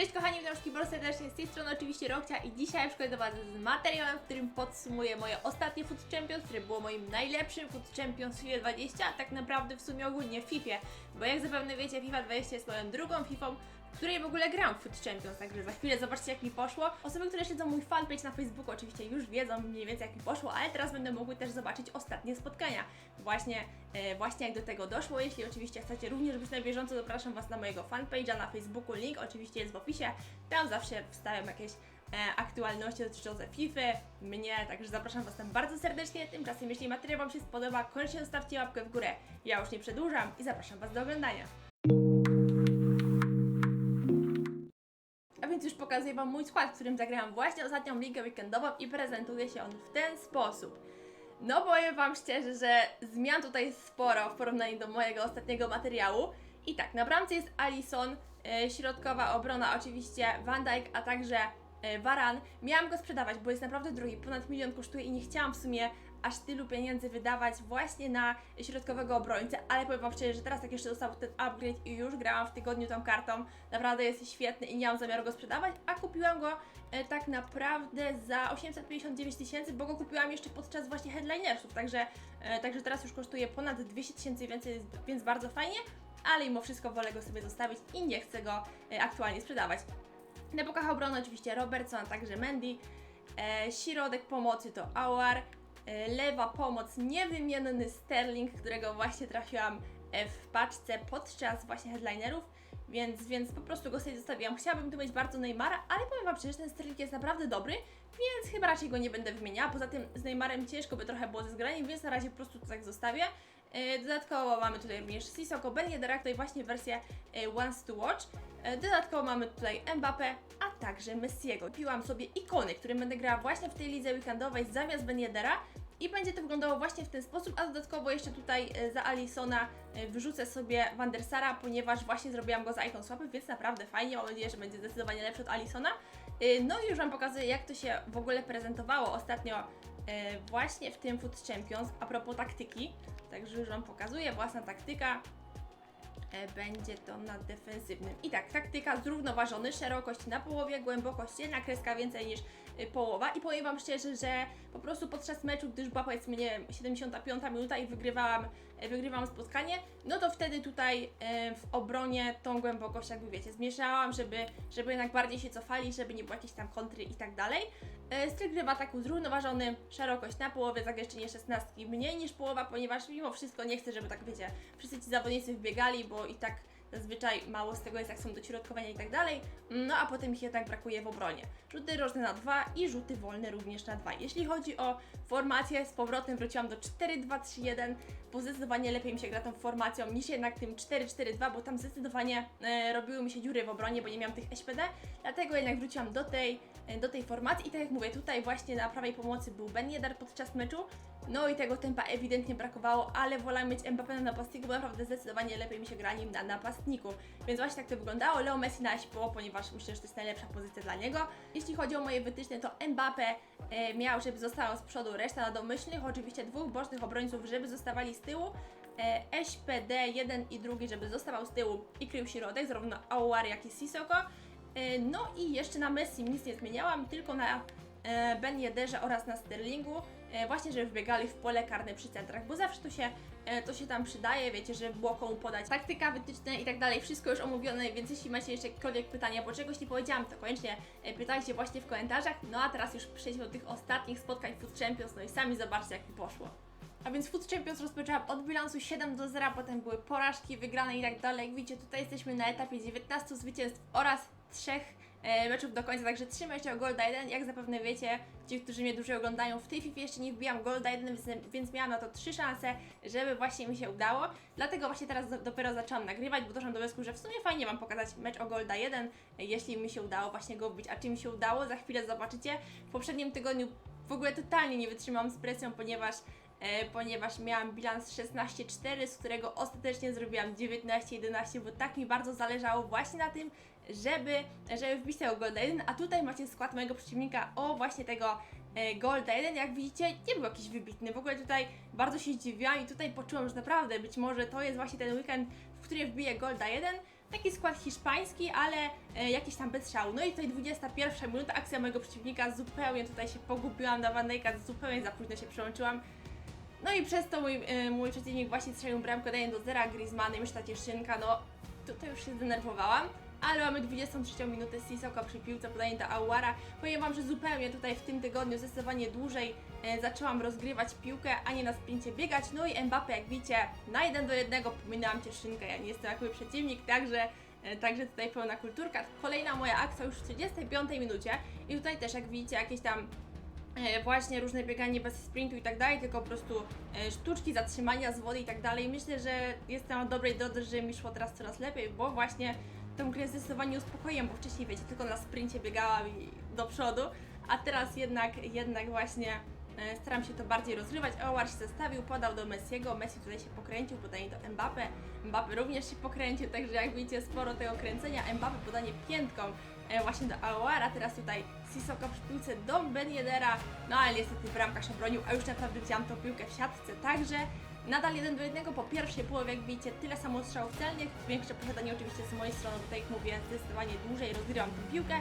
Cześć kochani, witam wszystkich bardzo serdecznie. Z tej strony oczywiście Rokcia i dzisiaj przychodzę do Was z materiałem, w którym podsumuję moje ostatnie Food Champions, które było moim najlepszym Food Champions w FIFA 20, a tak naprawdę w sumie ogólnie w FIFA, bo jak zapewne wiecie FIFA 20 jest moją drugą FIFA, której w ogóle gram w Food Champions, także za chwilę zobaczcie jak mi poszło. Osoby, które śledzą mój fanpage na Facebooku oczywiście już wiedzą mniej więcej jak mi poszło, ale teraz będę mogły też zobaczyć ostatnie spotkania. Właśnie, e, właśnie jak do tego doszło. Jeśli oczywiście chcecie również być na bieżąco, zapraszam Was na mojego fanpage'a na Facebooku. Link oczywiście jest w opisie. Tam zawsze wstawiam jakieś e, aktualności dotyczące FIFA, mnie, także zapraszam Was tam bardzo serdecznie. Tymczasem, jeśli materiał Wam się spodoba, koniecznie zostawcie łapkę w górę. Ja już nie przedłużam i zapraszam Was do oglądania. Więc już pokazuję Wam mój skład, w którym zagrałam właśnie ostatnią ligę weekendową i prezentuje się on w ten sposób. No powiem Wam szczerze, że zmian tutaj sporo w porównaniu do mojego ostatniego materiału. I tak, na bramce jest Alison, e, środkowa obrona oczywiście Van Dijk, a także e, Varan. Miałam go sprzedawać, bo jest naprawdę drogi, ponad milion kosztuje i nie chciałam w sumie aż tylu pieniędzy wydawać właśnie na środkowego obrońcę, ale powiem Wam szczerze, że teraz jak jeszcze dostał ten upgrade i już grałam w tygodniu tą kartą, naprawdę jest świetny i nie mam zamiaru go sprzedawać, a kupiłam go e, tak naprawdę za 859 tysięcy, bo go kupiłam jeszcze podczas właśnie headlinersów, także, e, także teraz już kosztuje ponad 200 tysięcy więcej, więc bardzo fajnie, ale mimo wszystko wolę go sobie zostawić i nie chcę go e, aktualnie sprzedawać. Na bokach obrony oczywiście Robertson, a także Mendy. E, środek pomocy to Awar. E, lewa pomoc niewymienny Sterling, którego właśnie trafiłam e, w paczce podczas właśnie headlinerów. Więc, więc po prostu go sobie zostawiłam. Chciałabym tu mieć bardzo Neymara, ale powiem Wam szczerze, ten Sterling jest naprawdę dobry, więc chyba raczej go nie będę wymieniała. Poza tym z Neymarem ciężko by trochę było ze zgraniem, więc na razie po prostu to tak zostawię. E, Dodatkowo mamy tutaj również Sissoko, Ben Yedera, tutaj właśnie wersję Once to Watch. Dodatkowo mamy tutaj Mbappé, a także Messiego. Kupiłam sobie ikony, którym będę grała właśnie w tej lidze weekendowej zamiast Ben Yedera. I będzie to wyglądało właśnie w ten sposób, a dodatkowo jeszcze tutaj e, za Alisona e, wyrzucę sobie Van der Sara, ponieważ właśnie zrobiłam go za Icon Swapy, więc naprawdę fajnie, mam nadzieję, że będzie zdecydowanie lepszy od Alisona. E, No i już Wam pokazuję, jak to się w ogóle prezentowało ostatnio właśnie w tym Food Champions, a propos taktyki. Także już Wam pokazuję, własna taktyka. E, Będzie to na defensywnym. I tak, taktyka zrównoważony, szerokość na połowie, głębokość jedna kreska więcej niż y, połowa. I powiem Wam szczerze, że po prostu podczas meczu, gdy już była powiedzmy nie wiem, 75 minuta i wygrywałam, e, wygrywałam spotkanie, no to wtedy tutaj e, w obronie tą głębokość jakby wiecie, zmniejszałam, żeby, żeby jednak bardziej się cofali, żeby nie było jakieś tam kontry i tak dalej. E, Styl gry w ataku zrównoważony, szerokość na połowie, zagęszczenie 16 mniej niż połowa, ponieważ mimo wszystko nie chcę, żeby tak wiecie, wszyscy ci zawodnicy wbiegali, bo i tak zazwyczaj mało z tego jest, jak są dośrodkowania i tak dalej, no a potem ich jednak brakuje w obronie. Rzuty rożne na 2 i rzuty wolne również na 2. Jeśli chodzi o formację, z powrotem wróciłam do 4-2-3-1, bo zdecydowanie lepiej mi się gra tą formacją niż jednak tym 4-4-2, bo tam zdecydowanie e, robiły mi się dziury w obronie, bo nie miałam tych SPD, dlatego jednak wróciłam do tej, e, do tej formacji i tak jak mówię, tutaj właśnie na prawej pomocy był Ben Yedder podczas meczu, no i tego tempa ewidentnie brakowało, ale wolałam mieć Mbappé na napastniku, bo naprawdę zdecydowanie lepiej mi się gra nim na napastniku. Więc właśnie tak to wyglądało. Leo Messi na SPO, ponieważ myślę, że to jest najlepsza pozycja dla niego. Jeśli chodzi o moje wytyczne, to Mbappé e, miał, żeby zostało z przodu, reszta na domyślnych, oczywiście dwóch bocznych obrońców, żeby zostawali z tyłu. E, SPD, jeden i drugi, żeby zostawał z tyłu i krył środek, zarówno Aouar, jak i Sissoko. E, no i jeszcze na Messi nic nie zmieniałam, tylko na e, Ben oraz na Sterlingu, właśnie żeby wbiegali w pole karne przy centrach, bo zawsze to się, e, to się tam przydaje, wiecie, że było komu podać taktyka, wytyczne i tak dalej, wszystko już omówione, więc jeśli macie jeszcze jakiekolwiek pytania, bo czegoś nie powiedziałam, to koniecznie e, pytajcie właśnie w komentarzach, no a teraz już przejdźmy do tych ostatnich spotkań Food Champions, no i sami zobaczcie jak mi poszło. A więc Food Champions rozpoczęłam od bilansu 7 do 0, potem były porażki, wygrane i tak dalej. Jak widzicie, tutaj jesteśmy na etapie 19 zwycięstw oraz 3 e, meczów do końca, także 3 mecze o Golda 1. Jak zapewne wiecie, ci, którzy mnie dłużej oglądają, w tej FIFA jeszcze nie wbijam Golda 1, więc, więc miałam na to 3 szanse, żeby właśnie mi się udało. Dlatego właśnie teraz do, dopiero zaczęłam nagrywać, bo doszłam do wniosku, że w sumie fajnie Wam pokazać mecz o Golda 1, e, jeśli mi się udało właśnie go wbić. A czy mi się udało? Za chwilę zobaczycie. W poprzednim tygodniu w ogóle totalnie nie wytrzymałam z presją, ponieważ e, ponieważ miałam bilans 16-4, z którego ostatecznie zrobiłam 19-11, bo tak mi bardzo zależało właśnie na tym, żeby, żeby tego Golda 1, a tutaj macie skład mojego przeciwnika o właśnie tego e, Golda 1, jak widzicie nie był jakiś wybitny, w ogóle tutaj bardzo się zdziwiłam i tutaj poczułam, że naprawdę być może to jest właśnie ten weekend, w którym wbiję Golda 1, taki skład hiszpański, ale e, jakiś tam bez szału. No i tutaj 21 minuta, akcja mojego przeciwnika, zupełnie tutaj się pogubiłam na Van Dijk'a, zupełnie za późno się przełączyłam. No i przez to mój, e, mój przeciwnik właśnie strzelił bramkę. Daje do zera. Griezmann i już ta cieszynka, no tutaj już się zdenerwowałam. Ale mamy 23 minutę Sissoko przy piłce, podanie do Aouara. Powiem Wam, że zupełnie tutaj w tym tygodniu zdecydowanie dłużej e, zaczęłam rozgrywać piłkę, a nie na sprincie biegać. No i Mbappe, jak widzicie, na 1 do 1 pominęłam cieszynkę. Ja nie jestem jak mój przeciwnik, także, e, także tutaj pełna kulturka. Kolejna moja akcja już w 35 minucie i tutaj też jak widzicie jakieś tam e, właśnie różne bieganie bez sprintu i tak dalej, tylko po prostu e, sztuczki zatrzymania z wody i tak dalej. Myślę, że jestem na dobrej drodze, że mi szło teraz coraz lepiej, bo właśnie tą grę zdecydowanie uspokoiłem, bo wcześniej wiecie, tylko na sprincie biegałam i do przodu, a teraz jednak, jednak właśnie e, staram się to bardziej rozgrywać. Owar się zestawił, podał do Messiego, Messi tutaj się pokręcił, podanie do Mbappe, Mbappe również się pokręcił, także jak widzicie sporo tego kręcenia, Mbappe podanie piętką e, właśnie do Aouara, teraz tutaj Sissoko przy piłce do Ben Yedera, no ale niestety bramkarz obronił, a już naprawdę widziałam tą piłkę w siatce, także nadal 1 do 1 po pierwszej połowie, jak widzicie, tyle samo strzałów celnych, większe posiadanie oczywiście z mojej strony, tak jak mówię, zdecydowanie dłużej rozgrywam tę piłkę,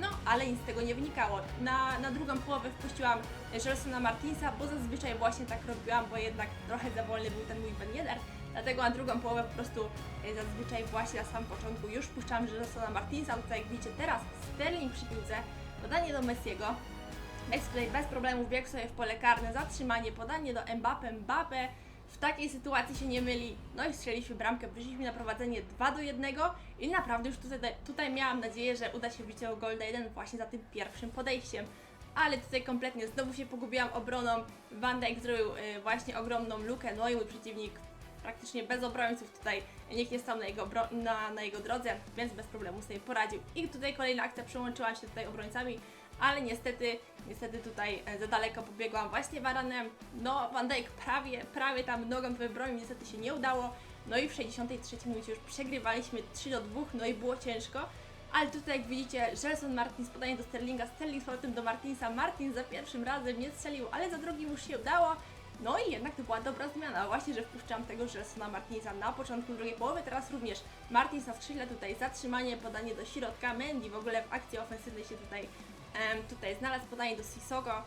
no ale nic z tego nie wynikało. Na, na drugą połowę wpuściłam Jelsona Martinsa, bo zazwyczaj właśnie tak robiłam, bo jednak trochę za wolny był ten mój Ben Yedder, Dlatego na drugą połowę po prostu e, zazwyczaj właśnie na samym początku już puszczam Jelsona Martinsa, tutaj jak widzicie teraz Sterling przy piłce, podanie do Messiego, Messi tutaj bez problemu biegł sobie w pole karne, zatrzymanie, podanie do Mbappe, Mbappe w takiej sytuacji się nie myli, no i strzeliśmy bramkę, wyszliśmy na prowadzenie 2 do 1 i naprawdę już tutaj, tutaj miałam nadzieję, że uda się wbić tego Golda 1 właśnie za tym pierwszym podejściem. Ale tutaj kompletnie znowu się pogubiłam obroną. Van Dijk zrobił y, właśnie ogromną lukę, no i mój przeciwnik praktycznie bez obrońców tutaj nikt nie stał na jego, na, na jego drodze, więc bez problemu sobie poradził. I tutaj kolejna akcja, przełączyłam się tutaj obrońcami, ale niestety, niestety tutaj e, za daleko pobiegłam właśnie Varanem. No, Van Dijk prawie, prawie tam nogą wybronił, niestety się nie udało. No i w 63 minucie już przegrywaliśmy 3 do 2, no i było ciężko. Ale tutaj jak widzicie, Gelson Martins podanie do Sterlinga, Sterling z powrotem do Martinsa, Martins za pierwszym razem nie strzelił, ale za drugim już się udało. No i jednak to była dobra zmiana, właśnie, że wpuszczam tego Gelsona Martinsa na początku drugiej połowy, teraz również Martins na skrzydle, tutaj zatrzymanie, podanie do środka, Mendy w ogóle w akcji ofensywnej się tutaj, tutaj znalazł, podanie do Sissoko,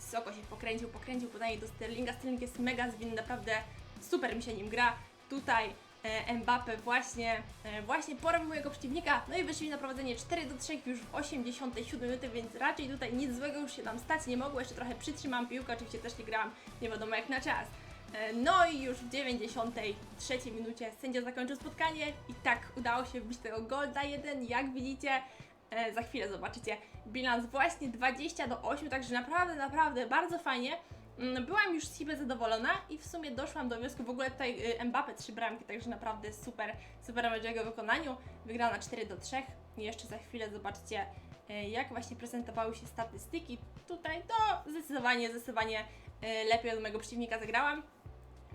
Sissoko się pokręcił, pokręcił, podanie do Sterlinga, Sterling jest mega zwinny, naprawdę super mi się nim gra, tutaj e, Mbappe właśnie, e, właśnie porobił mojego przeciwnika, no i wyszli na prowadzenie 4 do 3 już w 87 minuty, więc raczej tutaj nic złego już się nam stać nie mogło, jeszcze trochę przytrzymam piłkę, oczywiście też nie grałam nie wiadomo jak na czas. E, No i już w 93 minucie sędzia zakończył spotkanie i tak udało się wbić tego golda 1, jak widzicie. E, za chwilę zobaczycie bilans właśnie 20 do 8, także naprawdę, naprawdę bardzo fajnie. Mm, Byłam już z siebie zadowolona i w sumie doszłam do wniosku, w ogóle tutaj y, Mbappe trzy bramki, także naprawdę super, super mecz jego wykonaniu. Wygrana 4 do 3 i jeszcze za chwilę zobaczcie y, jak właśnie prezentowały się statystyki. Tutaj to zdecydowanie, zdecydowanie y, lepiej od mojego przeciwnika zagrałam.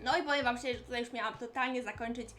No i powiem Wam że tutaj już miałam totalnie zakończyć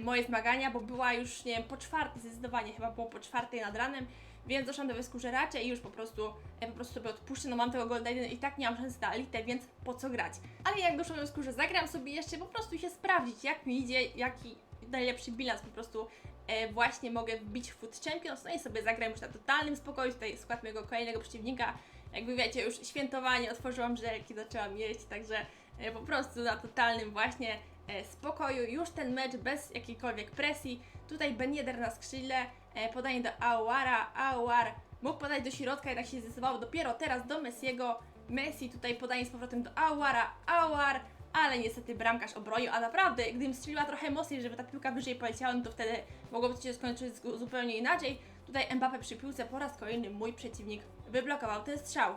moje zmagania, bo była już, nie wiem, po czwartej, zdecydowanie chyba było po czwartej nad ranem, więc doszłam do wniosku, że raczej już po prostu, ja po prostu sobie odpuszczę, no mam tego Golda 1 i tak nie mam szansy na elitę, więc po co grać? Ale jak doszłam do wniosku, że zagram sobie jeszcze po prostu się sprawdzić, jak mi idzie, jaki najlepszy bilans po prostu e, właśnie mogę wbić w Food Champions, no i sobie zagram już na totalnym spokoju, tutaj skład mojego kolejnego przeciwnika, jakby wiecie, już świętowanie, otworzyłam żelki, zaczęłam jeść, także e, po prostu na totalnym właśnie e, spokoju, już ten mecz bez jakiejkolwiek presji, tutaj Ben Yedder na skrzydle, e, podanie do Aouara, Aouar mógł podać do środka, jednak się zdecydował dopiero teraz do Messiego, Messi tutaj podanie z powrotem do Aouara, Aouar, ale niestety bramkarz obronił, a naprawdę, gdybym strzeliła trochę mocniej, żeby ta piłka wyżej poleciała, no to wtedy mogłoby się skończyć zu- zupełnie inaczej. Tutaj Mbappe przy piłce po raz kolejny mój przeciwnik wyblokował ten strzał.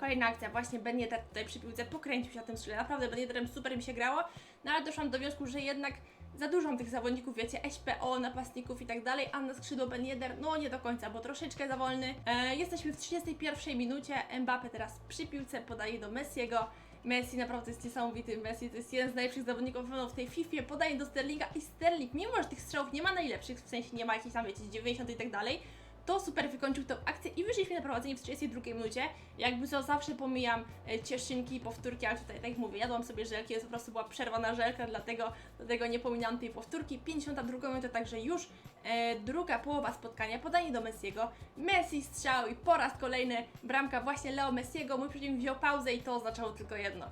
Kolejna akcja, właśnie Ben Yedder tutaj przy piłce pokręcił się na tym skrzydle, naprawdę Ben Yedderem super mi się grało, no ale doszłam do wniosku, że jednak za dużo tych zawodników, wiecie, SPO, napastników i tak dalej, a na skrzydło Ben Yedder, no nie do końca, bo troszeczkę za wolny. E, jesteśmy w 31 minucie, Mbappe teraz przy piłce podaje do Messiego, Messi naprawdę jest niesamowity. Messi to jest jeden z najlepszych zawodników w tej FIFA. Podaje do Sterlinga i Sterling, mimo że tych strzałów nie ma najlepszych, w sensie nie ma jakichś tam, wiecie, z 90 i tak dalej, to super wykończył tą akcję i wyszliśmy na prowadzenie w 32 minucie. Jakby co, zawsze pomijam e, cieszynki powtórki, ale tutaj, tak jak mówię, jadłam sobie żelki, jest po prostu była przerwa na żelkę, dlatego, dlatego nie pominam tej powtórki. 52 minuta, także już e, druga połowa spotkania, podanie do Messiego. Messi strzał i po raz kolejny bramka właśnie Leo Messiego. Mój przeciwnik wziął pauzę i to oznaczało tylko jedno.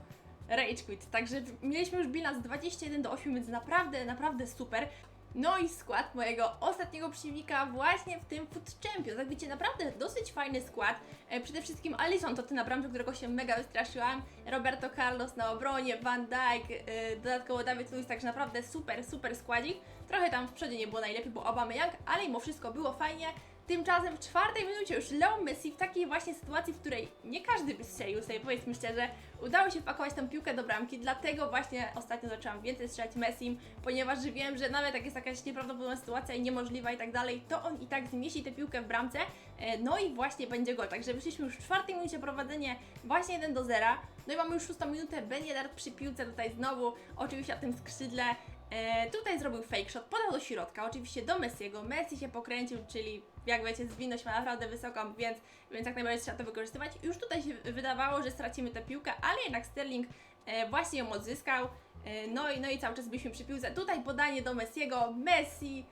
Rage quit. Także mieliśmy już bilans 21 do 8, więc naprawdę, naprawdę super. No i skład mojego ostatniego przeciwnika właśnie w tym Food Champions. Jak widzicie, naprawdę dosyć fajny skład. E, przede wszystkim Alisson to ty na bramce, którego się mega wystraszyłam. Roberto Carlos na obronie, Van Dijk, e, dodatkowo David Luiz, także naprawdę super, super składzik. Trochę tam w przodzie nie było najlepiej, bo Aubameyang, ale mimo wszystko było fajnie. Tymczasem w czwartej minucie już Leo Messi w takiej właśnie sytuacji, w której nie każdy by strzelił sobie, powiedzmy szczerze, udało się wpakować tą piłkę do bramki, dlatego właśnie ostatnio zaczęłam więcej strzelać Messim, ponieważ wiem, że nawet jak jest jakaś nieprawdopodobna sytuacja i niemożliwa i tak dalej, to on i tak zmieści tę piłkę w bramce, e, no i właśnie będzie gol. Także wyszliśmy już w czwartej minucie prowadzenie właśnie 1 do 0. No i mamy już szóstą minutę, Ben Yedder przy piłce tutaj znowu, oczywiście na tym skrzydle, E, tutaj zrobił fake shot, podał do środka, oczywiście do Messiego. Messi się pokręcił, czyli jak wiecie, zwinność ma naprawdę wysoką, więc, więc jak najbardziej trzeba to wykorzystywać. Już tutaj się wydawało, że stracimy tę piłkę, ale jednak Sterling e, właśnie ją odzyskał. E, no, i, no i cały czas byliśmy przy piłce. Tutaj podanie do Messiego, Messi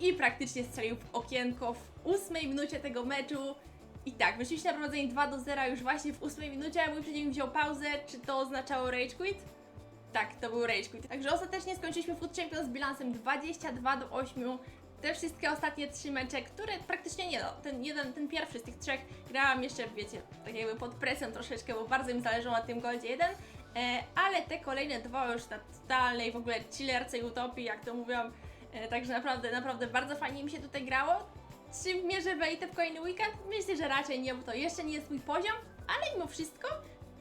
i praktycznie strzelił w okienko w ósmej minucie tego meczu. I tak, wyszliśmy na prowadzenie 2 do 0 już właśnie w ósmej minucie, mój przeciwnik wziął pauzę. Czy to oznaczało rage quit? Tak, to był Rage Quit. Także ostatecznie skończyliśmy Food Champions z bilansem 22 do 8. Te wszystkie ostatnie trzy mecze, które praktycznie nie no, ten jeden, ten pierwszy z tych trzech grałam jeszcze, wiecie, tak jakby pod presją troszeczkę, bo bardzo mi zależało na tym goldzie jeden. E, ale te kolejne dwa już na totalnej w ogóle chillerce i utopii, jak to mówią. E, także naprawdę, naprawdę bardzo fajnie mi się tutaj grało. Czy w elitę w kolejny weekend? Myślę, że raczej nie, bo to jeszcze nie jest mój poziom, ale mimo wszystko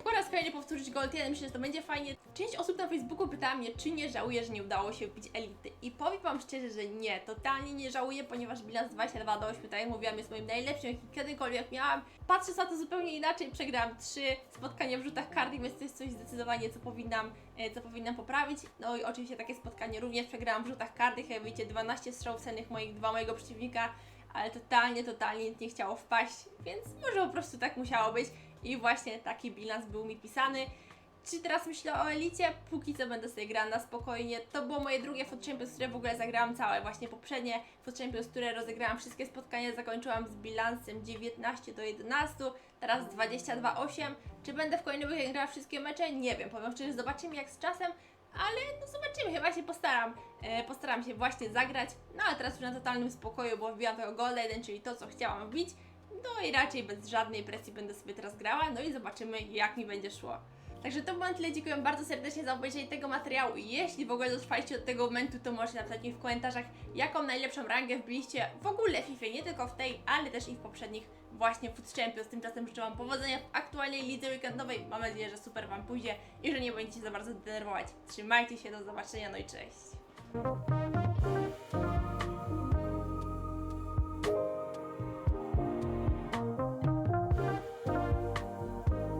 po raz kolejny powtórzyć Gold 1, myślę, że to będzie fajnie. Część osób na Facebooku pytała mnie, czy nie żałuję, że nie udało się wbić elity. I powiem Wam szczerze, że nie, totalnie nie żałuję, ponieważ bilans 22 do 8, tak jak mówiłam, jest moim najlepszym, jaki kiedykolwiek miałam. Patrzę na to zupełnie inaczej, przegrałam 3 spotkania w rzutach karty, więc to jest coś zdecydowanie, co powinnam, e, co powinnam poprawić. No i oczywiście takie spotkanie również przegrałam w rzutach karty, jak widzicie, 12 strzałów cennych moich, dwa mojego przeciwnika, ale totalnie, totalnie nie chciało wpaść, więc może po prostu tak musiało być. I właśnie taki bilans był mi pisany. Czy teraz myślę o elicie? Póki co będę sobie grała na spokojnie. To było moje drugie Food Champions, które w ogóle zagrałam całe. Właśnie poprzednie Food Champions, które rozegrałam wszystkie spotkania, zakończyłam z bilansem 19 do 11, teraz 22-8. Czy będę w kolejnym weekend grała wszystkie mecze? Nie wiem, powiem szczerze, zobaczymy jak z czasem. Ale no zobaczymy, chyba się postaram. E, postaram się właśnie zagrać. No ale teraz już na totalnym spokoju, bo wbiłam tego Golda 1, czyli to co chciałam wbić. No i raczej bez żadnej presji będę sobie teraz grała, no i zobaczymy jak mi będzie szło. Także to było tyle, dziękuję bardzo serdecznie za obejrzenie tego materiału i jeśli w ogóle dotrwaliście do tego momentu, to możecie napisać mi w komentarzach, jaką najlepszą rangę wbiliście w ogóle w FIFA, nie tylko w tej, ale też i w poprzednich właśnie Food Champions. Tymczasem życzę Wam powodzenia w aktualnej lidze weekendowej, mam nadzieję, że super Wam pójdzie i że nie będziecie za bardzo denerwować. Trzymajcie się, do zobaczenia, no i cześć!